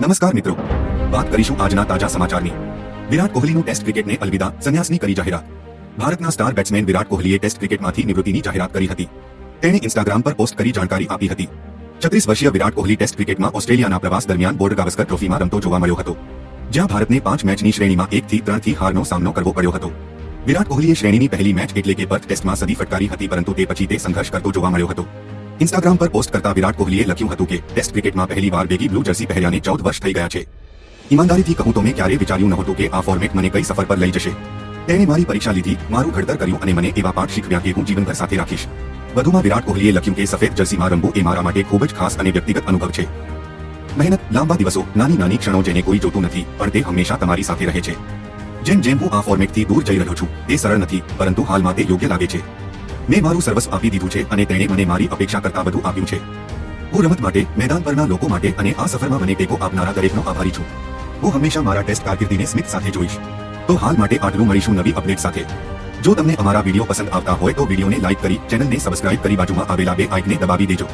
નમસ્કાર મિત્રો. વાત કરીશું આજના તાજા સમાચારની. વિરાટ કોહલીનું ટેસ્ટ ક્રિકેટને અલવિદા સંન્યાસની કરી જાહેરાત. ભારતના સ્ટાર બેટ્સમેન વિરાટ કોહલીએ ટેસ્ટ ક્રિકેટમાંથી નિવૃત્તિની જાહેરાત કરી હતી. તેણે ઇન્સ્ટાગ્રામ પર પોસ્ટ કરી જાણકારી આપી હતી. છત્રીસ વર્ષીય વિરાટ કોહલી ટેસ્ટ ક્રિકેટમાં ઓસ્ટ્રેલિયાના પ્રવાસ દરમિયાન બોર્ડ ગાવસ્કર ટ્રોફીમાં રમતો જોવા મળ્યો હતો. જ્યાં ભારતને પાંચ મેચની શ્રેણીમાં એકથી ત્રણથી હારનો સામનો કરવો પડ્યો હતો. વિરાટ કોહલીએ શ્રેણીની પહેલી મેચ એટલે કે પર્થ ટેસ્ટમાં સદી ફટકારી હતી, પરંતુ તે પછી તે સંઘર્ષ કરતો જોવા મળ્યો હતો. ઇન્સ્ટાગ્રામ પર પોસ્ટ કરતા વિરાટ કોહલીએ લખ્યું હતું કે, ટેસ્ટ ક્રિકેટમાં પહેલીવાર બેગી બ્લુ જર્સી પહેર્યાને ચૌદ વર્ષ થઈ ગયા છે. ઈમાનદારીથી કહું તો મેં ક્યારેય વિચાર્યું નહોતું કે આ ફોર્મેટ મને કઈ સફર પર લઈ જશે. તેણે મારી પરીક્ષા લીધી, મારું ઘડતર કર્યું અને મને એવા પાઠ શીખવ્યા કે હું જીવનભર સાથે રાખીશ. વધુમાં વિરાટ કોહલીએ લખ્યું કે, સફેદ જર્સીમાં રમવું એ મારા માટે ખૂબ જ ખાસ અને વ્યક્તિગત અનુભવ છે. મહેનત, લાંબા દિવસો, નાની નાની ક્ષણો જેને કોઈ જોતું નથી, પણ તે હંમેશા તમારી સાથે રહે છે. જેમ જેમ હું આ ફોર્મેટથી દૂર જઈ રહ્યો છું, તે સરળ નથી, પરંતુ હાલમાં તે યોગ્ય લાગે છે. મેં મારું સર્વસ્વ આપી દીધું છે અને તેણે મને મારી અપેક્ષા કરતાં વધુ આપ્યું છે. હું રમત માટે, મેદાન પરના લોકો માટે અને આ સફરમાં મને ટેકો આપનારા દરેકનો આભારી છું. હું હંમેશા મારા ટેસ્ટ કારકિર્દીને સ્મિત સાથે જોઈશ. તો હાલ માટે આટલું મળીશું નવી અપડેટ સાથે. જો તમને અમારા વીડિયો પસંદ આવતા હોય તો વિડીયોને લાઇક કરી, ચેનલને સબસ્ક્રાઇબ કરી બાજુમાં આવેલા બે આઇકને દબાવી દેજો.